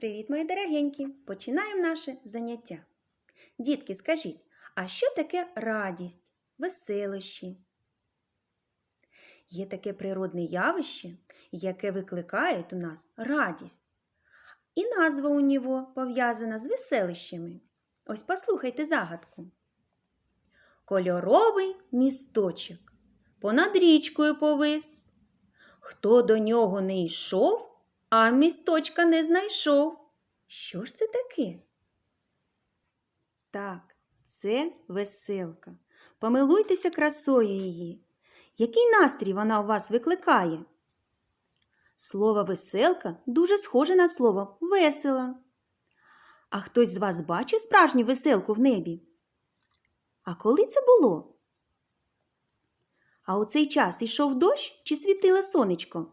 Привіт, мої дорогенькі! Починаємо наше заняття. Дітки, скажіть, а що таке радість, веселощі? Є таке природне явище, яке викликає у нас радість. І назва у нього пов'язана з веселищами. Ось послухайте загадку. Кольоровий місточок понад річкою повис. Хто до нього не йшов, а місточка не знайшов. Що ж це таке? Так, це веселка. Помилуйтеся красою її. Який настрій вона у вас викликає? Слово веселка дуже схоже на слово весела. А хтось з вас бачив справжню веселку в небі? А коли це було? А у цей час ішов дощ чи світило сонечко?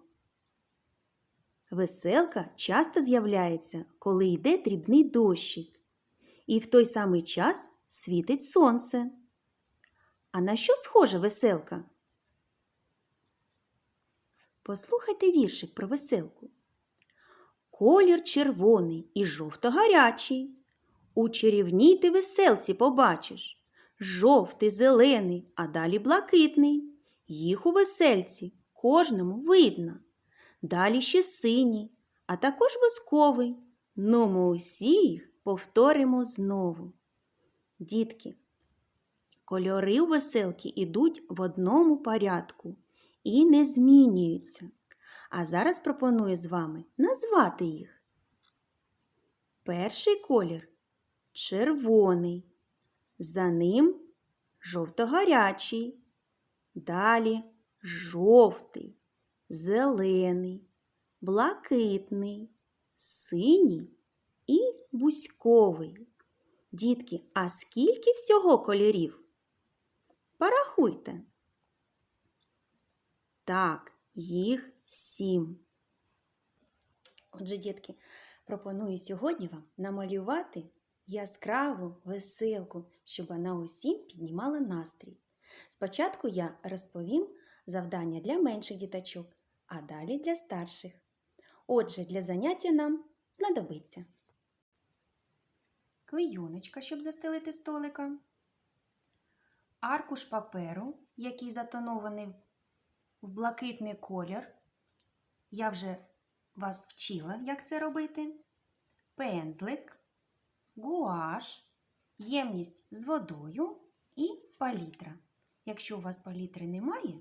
Веселка часто з'являється, коли йде дрібний дощик, і в той самий час світить сонце. А на що схожа веселка? Послухайте віршик про веселку. Колір червоний і жовто-гарячий. У чарівній ти веселці побачиш. Жовтий, зелений, а далі блакитний. Їх у весельці кожному видно. Далі ще синій, а також восковий. Ну, ми усі їх повторимо знову. Дітки, кольори у веселки ідуть в одному порядку і не змінюються. А зараз пропоную з вами назвати їх. Перший колір червоний, за ним жовто-гарячий, далі жовтий, зелений, блакитний, синій і бузьковий. Дітки, а скільки всього кольорів? Порахуйте. Так, їх сім. Отже, дітки, пропоную сьогодні вам намалювати яскраву веселку, щоб вона усім піднімала настрій. Спочатку я розповім завдання для менших діточок, а далі для старших. Отже, для заняття нам знадобиться клейоночка, щоб застелити столика, аркуш паперу, який затонований в блакитний колір. Я вже вас вчила, як це робити. Пензлик, гуаш, ємність з водою і палітра. Якщо у вас палітри немає,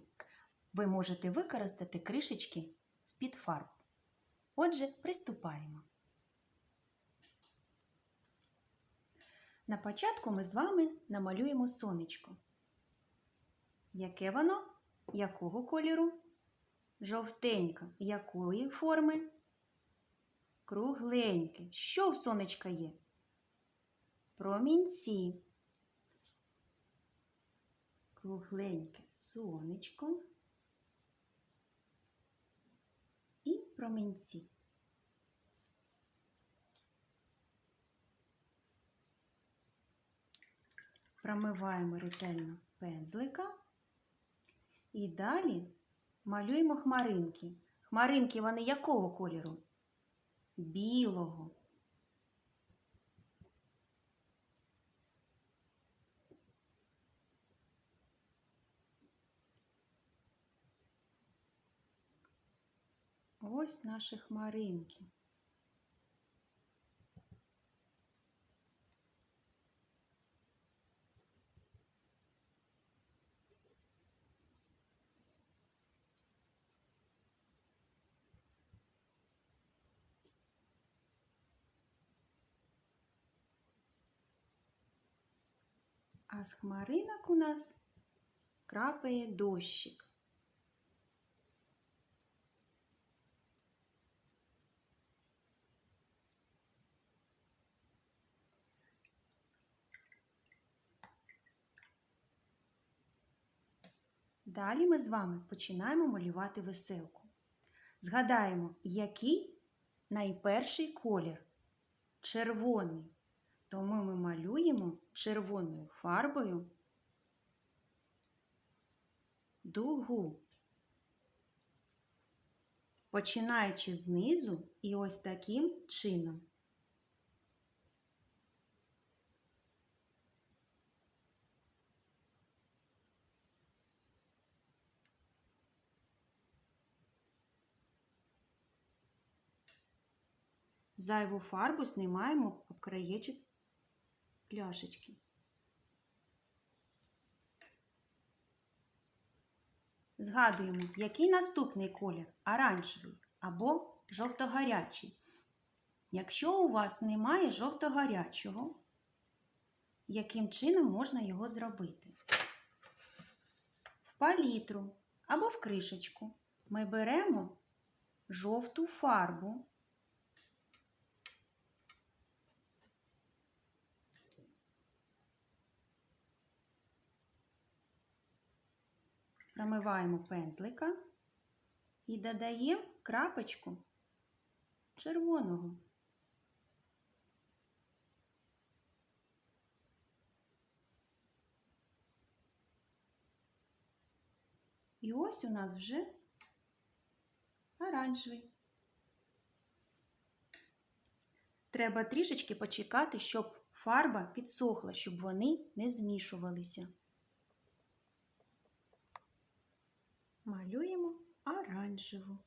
ви можете використати кришечки з-під фарб. Отже, приступаємо. На початку ми з вами намалюємо сонечко. Яке воно? Якого кольору? Жовтенька. Якої форми? Кругленьке. Що в сонечка є? Промінці. Кругленьке сонечко. І промінці. Промиваємо ретельно пензлика. І далі малюємо хмаринки. Хмаринки вони якого кольору? Білого. Ось наші хмаринки. А з хмаринок у нас крапає дощик. Далі ми з вами починаємо малювати веселку. Згадаємо, який найперший колір червоний. Тому ми малюємо червоною фарбою дугу, починаючи знизу і ось таким чином. Зайву фарбу знімаємо об краєчок пляшечки. Згадуємо, який наступний колір оранжевий або жовто-гарячий. Якщо у вас немає жовто-гарячого, яким чином можна його зробити? В палітру або в кришечку ми беремо жовту фарбу. Промиваємо пензлика і додаємо крапочку червоного. І ось у нас вже оранжевий. Треба трішечки почекати, щоб фарба підсохла, щоб вони не змішувалися. Малюємо оранжеву.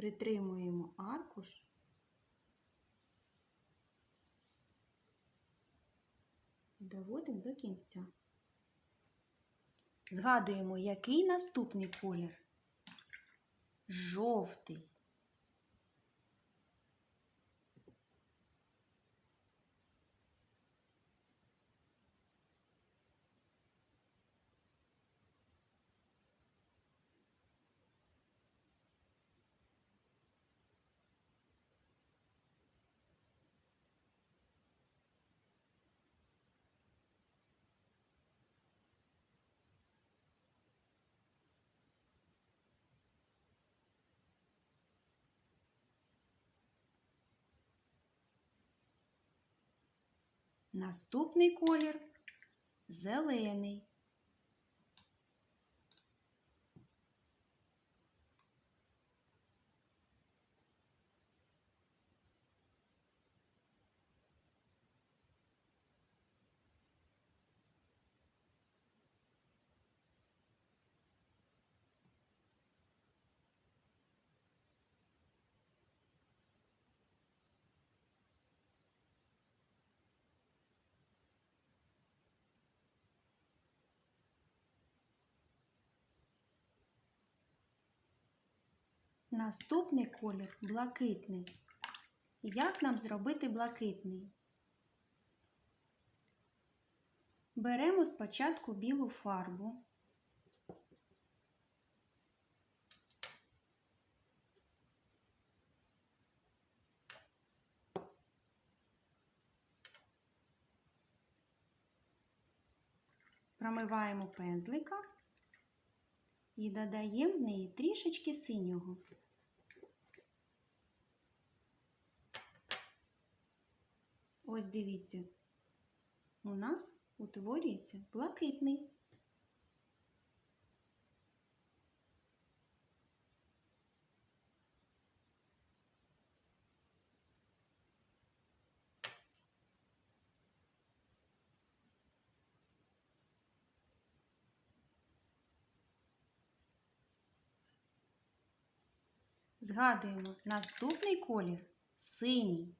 Притримуємо аркуш. Доводимо до кінця. Згадуємо, який наступний колір? Жовтий. Наступний колір зелений. Наступний колір блакитний. Як нам зробити блакитний? Беремо спочатку білу фарбу. Промиваємо пензлика і додаємо в неї трішечки синього. Ось дивіться, у нас утворюється блакитний. Згадуємо наступний колір синій.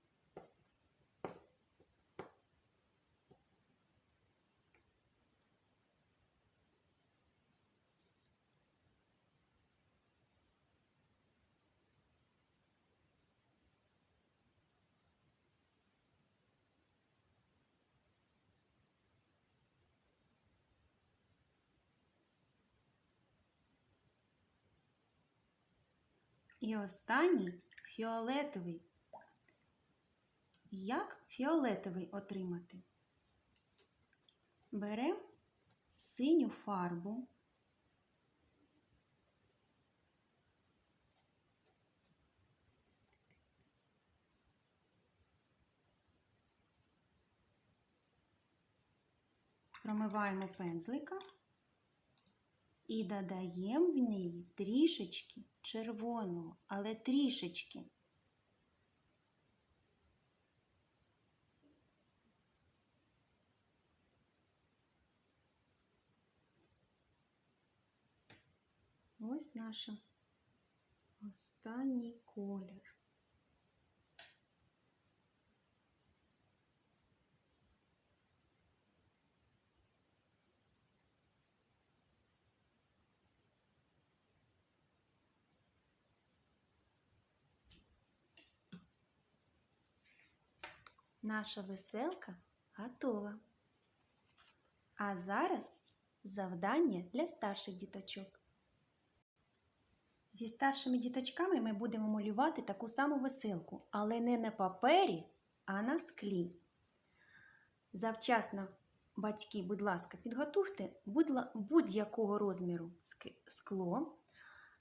І останній фіолетовий. Як фіолетовий отримати? Беремо синю фарбу. Промиваємо пензлика і додаємо в неї трішечки червоного, але трішечки. Ось наш останній колір. Наша веселка готова. А зараз завдання для старших діточок. Зі старшими діточками ми будемо малювати таку саму веселку, але не на папері, а на склі. Завчасно, батьки, будь ласка, підготуйте будь-якого розміру скло,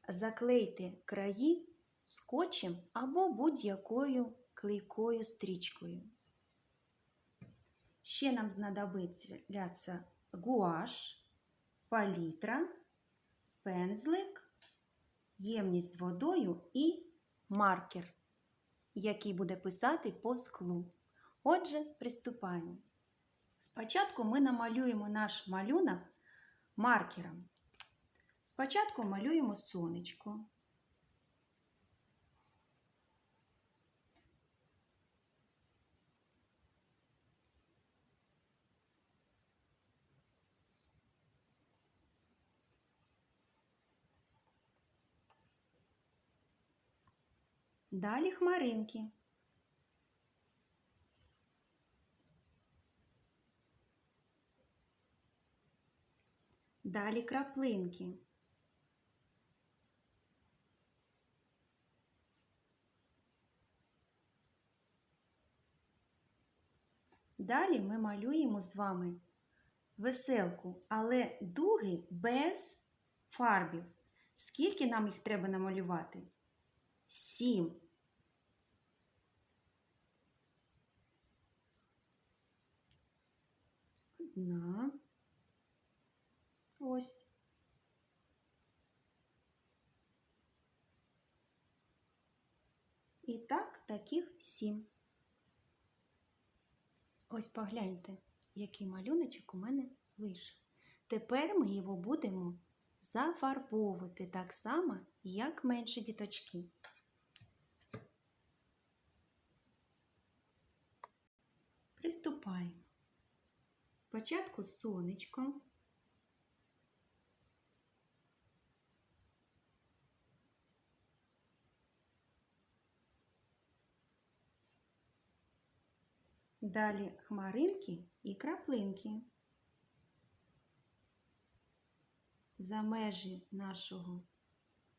заклейте краї скотчем або будь-якою клейкою стрічкою. Ще нам знадобиться гуаш, палітра, пензлик, ємність з водою і маркер, який буде писати по склу. Отже, приступаємо. Спочатку ми намалюємо наш малюнок маркером. Спочатку малюємо сонечко. Далі хмаринки. Далі краплинки. Далі ми малюємо з вами веселку, але дуги без фарбів. Скільки нам їх треба намалювати? Сім. Одна. Ось. І так, таких сім. Ось погляньте, який малюночок у мене вийшов. Тепер ми його будемо зафарбовувати так само, як менші діточки. Приступаємо. Спочатку сонечко. Далі хмаринки і краплинки. За межі нашого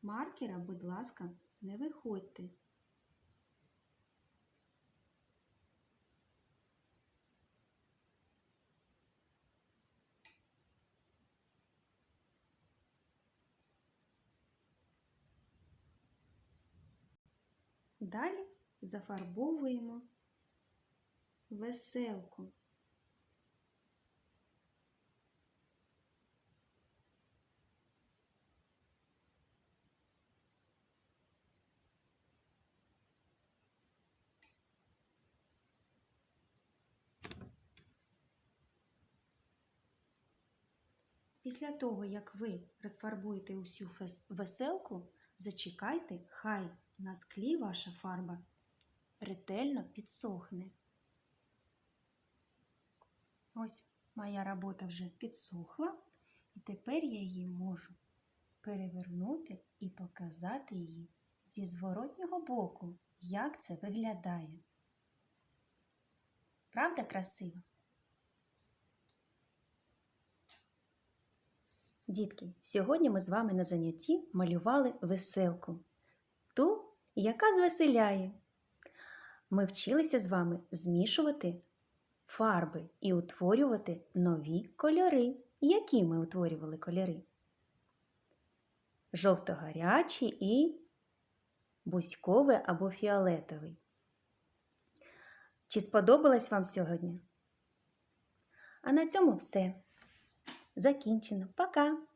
маркера, будь ласка, не виходьте. Далі зафарбовуємо веселку. Після того, як ви розфарбуєте усю веселку, зачекайте, хай на склі ваша фарба ретельно підсохне. Ось моя робота вже підсохла, і тепер я її можу перевернути і показати її зі зворотнього боку, як це виглядає. Правда красиво? Дітки, сьогодні ми з вами на занятті малювали веселку, ту, яка звеселяє. Ми вчилися з вами змішувати фарби і утворювати нові кольори. Які ми утворювали кольори? Жовто-гарячий і бузьковий або фіолетовий. Чи сподобалось вам сьогодні? А на цьому все. закінчено. Пока!